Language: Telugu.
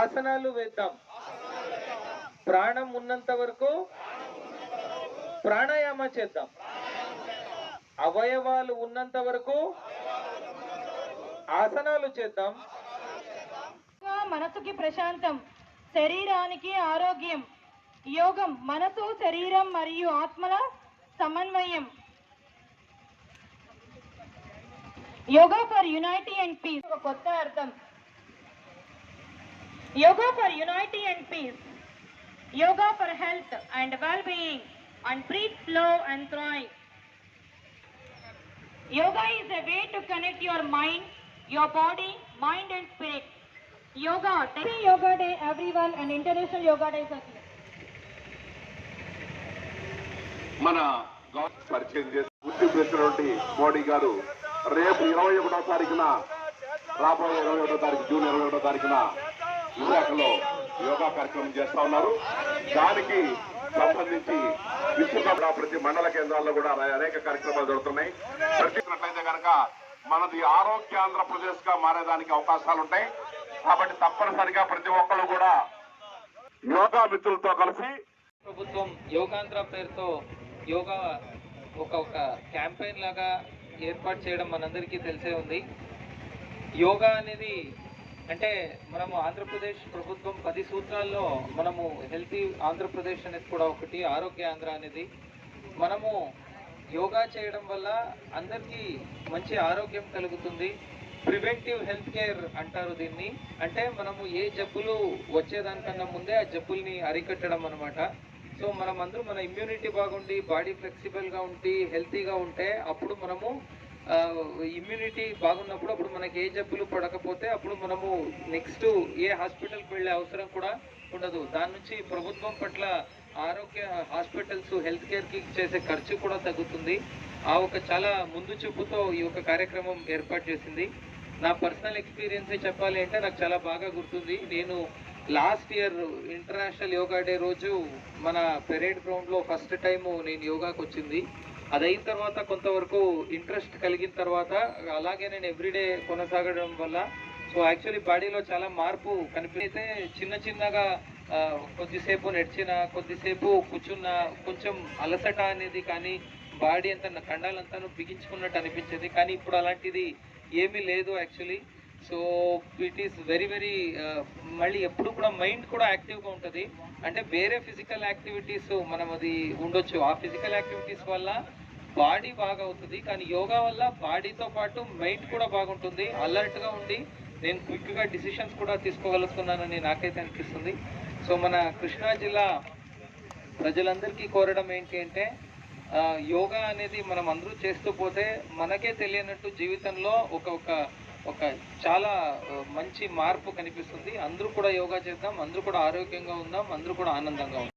ఆసనాలు వేద్దాం. ప్రాణం ఉన్నంత వరకు ప్రాణాయామ చేద్దాం. అవయవాలు ఉన్నంత వరకు ఆసనాలు చేద్దాం. మనసుకి ప్రశాంతం శరీరానికి ఆరోగ్యం యోగం మనసు శరీరం మరియు ఆత్మల సమన్వయం. Yoga for unity and peace ఒక కొత్త అర్థం yoga for unity and peace yoga for health and well being and breathe slow and thrive Yoga is a way to connect your mind, your body, mind and spirit. Yoga, Happy Yoga Day everyone and International Yoga Day Sakhi. మన గవర్నమెంట్ పరిచయం చేసి గుర్తింపు తెచ్చినటువంటి మోడీ గారు రేపు ఇరవై ఒకటో తారీఖున రాబోయే ఇరవై ఒకటో తారీఖు జూన్ ఇరవై ఒకటో తారీఖున విశాఖలో యోగా కార్యక్రమం చేస్తా ఉన్నారు. దానికి సంబంధించి విశ్వకప్ ప్రతి మండల కేంద్రాల్లో కూడా అనేక కార్యక్రమాలు జరుగుతున్నాయి. ప్రతినట్లయితే కనుక మనది ఆరోగ్య ఆంధ్రప్రదేశ్గా మారేదానికి అవకాశాలు ఉంటాయి. కాబట్టి తప్పనిసరిగా ప్రతి ఒక్కరు కూడా యోగా మిత్రులతో కలిసి ప్రభుత్వం యోగాంధ్ర పేరుతో యోగా ఒక ఒక క్యాంపెయిన్ లాగా ఏర్పాటు చేయడం మనందరికీ తెలిసే ఉంది. యోగా అనేది అంటే మనము ఆంధ్రప్రదేశ్ ప్రభుత్వం పది సూత్రాల్లో మనము హెల్తీ ఆంధ్రప్రదేశ్ అనేది కూడా ఒకటి ఆరోగ్య ఆంధ్ర అనేది. మనము యోగా చేయడం వల్ల అందరికీ మంచి ఆరోగ్యం కలుగుతుంది. ప్రివెంటివ్ హెల్త్ కేర్ అంటారు దీన్ని. అంటే మనము ఏ జబ్బులు వచ్చేదానికన్నా ముందే ఆ జబ్బుల్ని అరికట్టడం అనమాట సో మనం అందరూ మన ఇమ్యూనిటీ బాగుండి బాడీ ఫ్లెక్సిబుల్గా ఉండి హెల్తీగా ఉంటే అప్పుడు మనము ఇమ్యూనిటీ బాగున్నప్పుడు అప్పుడు మనకి ఏ జబ్బులు పడకపోతే అప్పుడు మనము నెక్స్ట్ ఏ హాస్పిటల్కి వెళ్ళే అవసరం కూడా ఉండదు. దాని నుంచి ప్రభుత్వం పట్ల ఆరోగ్య హాస్పిటల్స్ హెల్త్ కేర్కి చేసే ఖర్చు కూడా తగ్గుతుంది. ఆ ఒక చాలా ముందు చూపుతో ఈ ఒక కార్యక్రమం ఏర్పాటు చేసింది. నా పర్సనల్ ఎక్స్పీరియన్స్ చెప్పాలి అంటే నాకు చాలా బాగా గుర్తుంది. నేను last year international yoga day రోజు మన పెరేడ్ గ్రౌండ్లో ఫస్ట్ టైం నేను యోగాకి వచ్చింది. అది అయిన తర్వాత కొంతవరకు ఇంట్రెస్ట్ కలిగిన తర్వాత అలాగే నేను ఎవ్రీడే కొనసాగడం వల్ల సో యాక్చువల్లీ బాడీలో చాలా మార్పు కనిపిస్తే చిన్న చిన్నగా కొద్దిసేపు నడిచిన కొద్దిసేపు కూర్చున్న కొంచెం అలసట అనేది కానీ బాడీ అంతా కండాలంతాను బిగించుకున్నట్టు అనిపించేది. కానీ ఇప్పుడు అలాంటిది ఏమీ లేదు actually. So it is very very మళ్ళీ ఎప్పుడు కూడా మైండ్ కూడా యాక్టివ్గా ఉంటుంది. అంటే వేరే ఫిజికల్ యాక్టివిటీస్ మనం అది ఉండొచ్చు. ఆ ఫిజికల్ యాక్టివిటీస్ వల్ల బాడీ బాగా అవుతుంది. కానీ యోగా వల్ల బాడీతో పాటు మైండ్ కూడా బాగుంటుంది. అలర్ట్గా ఉండి నేను క్విక్గా డిసిషన్స్ కూడా తీసుకోగలుగుతున్నానని నాకైతే అనిపిస్తుంది. సో మన కృష్ణా జిల్లా ప్రజలందరికీ కోరడం ఏంటి అంటే యోగా అనేది మనం అందరూ చేస్తూ పోతే మనకే తెలియనట్టు జీవితంలో ఒక ఒక ఒక చాలా మంచి మార్పు కనిపిస్తుంది. అందరూ కూడా యోగా చేద్దాం అందరూ కూడా ఆరోగ్యంగా ఉందాం అందరూ కూడా ఆనందంగా ఉందాం.